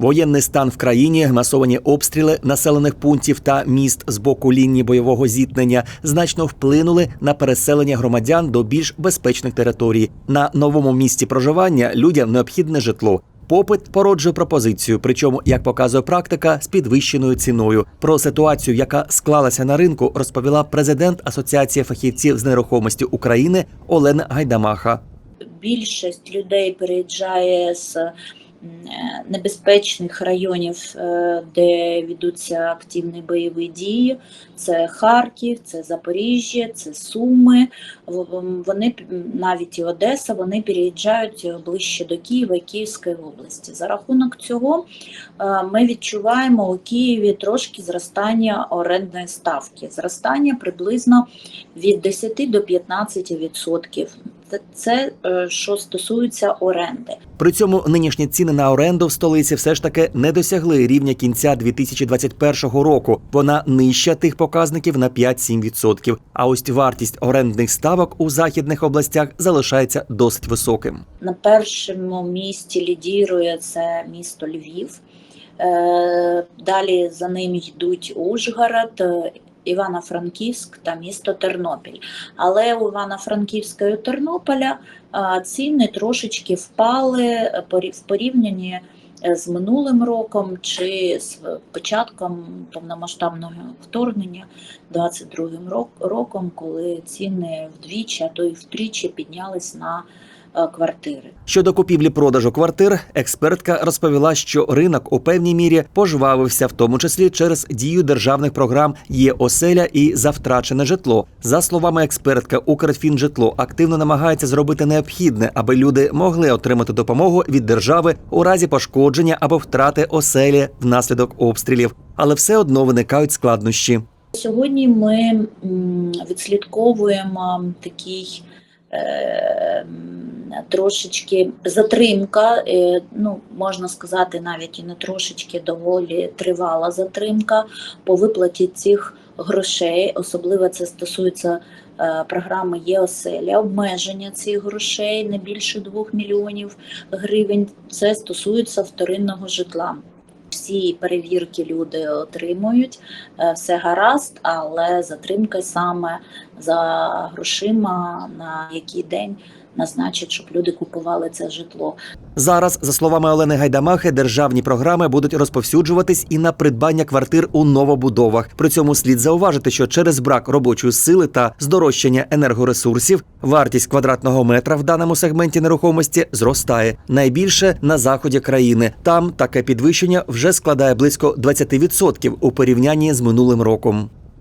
Воєнний стан в країні, масовані обстріли населених пунктів та міст з боку лінії бойового зіткнення значно вплинули на переселення громадян до більш безпечних територій. На новому місці проживання людям необхідне житло. Попит породжує пропозицію, причому, як показує практика, з підвищеною ціною. Про ситуацію, яка склалася на ринку, розповіла президент Асоціації фахівців з нерухомості України Олена Гайдамаха. більшість людей переїжджає з небезпечних районів, е, де ведуться активні бойові дії. Це Харків, це Запоріжжя, це Суми. Вони навіть і Одеса, вони переїжджають ближче до Києва і Київської області. За рахунок цього е, ми відчуваємо у Києві трошки зростання орендної ставки. Зростання приблизно від 10 до 15 відсотків. Це, це е, що стосується оренди. При цьому нинішні ціни на оренду в столиці все ж таки не досягли рівня кінця 2021 року. Вона нижча тих показників на 5-7%. А ось вартість орендних ставок у західних областях залишається досить високим. На першому місці лідірує це місто Львів. Е, Далі за ним йдуть Ужгород, е, Івано-Франківськ та місто Тернопіль. Але у Івано-Франківська і Тернополя ціни трошечки впали в порівнянні е, з минулим роком чи з початком повномасштабного вторгнення 22-м роком, коли ціни вдвічі, а то й втричі піднялись на квартири. Щодо купівлі-продажу квартир, експертка розповіла, що ринок у певній мірі пожвавився, в тому числі через дію державних програм «Є оселя» і за втрачене житло. За словами експертка, Укрфінжитло активно намагається зробити необхідне, аби люди могли отримати допомогу від держави у разі пошкодження або втрати оселі внаслідок обстрілів, але все одно виникають складнощі. Сьогодні ми відслідковуємо такий е, трошечки затримка, е, ну можна сказати, навіть і не трошечки доволі тривала затримка по виплаті цих грошей. Особливо це стосується е, програми ЄОСЕЛЯ, обмеження цих грошей не більше 2 мільйонів гривень. Це стосується вторинного житла. Всі перевірки люди отримують, е, все гаразд, але затримка саме за грошима, на який день назначить, щоб люди купували це житло. Зараз, за словами Олени Гайдамахи, державні програми будуть розповсюджуватись і на придбання квартир у новобудовах. При цьому слід зауважити, що через брак робочої сили та здорожчання енергоресурсів вартість квадратного метра в даному сегменті нерухомості зростає найбільше на заході країни. Там таке підвищення вже складає близько 20% у порівнянні з минулим роком.